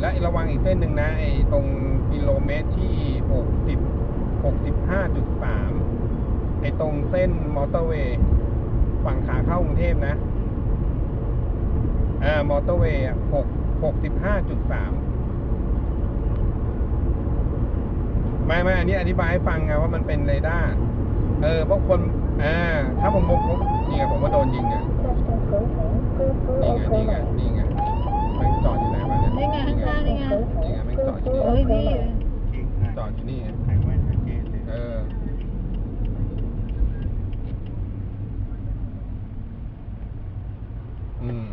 และระวังอีกเส้นหนึ่งนะไอ้ตรงกิโลเมตรที่หกสิบหกสิบห้าจุดสามไอ้ตรงเส้นมอเตอร์เวย์ฝั่งขาเข้ากรุงเทพนะอ่ามอเตอร์เวย์อะหกหกสิบห้าจุดสามไม่ไม่อันนี้อธิบายให้ฟังไงว่ามันเป็นเรดาร์เออเพราะคนอ่าถ้าผมผมผมนี่ไงผมก็โดนยิงอะ จอดอยู่นี่เฮ้ยพี่จอดอยู่นี่ไงเอออืม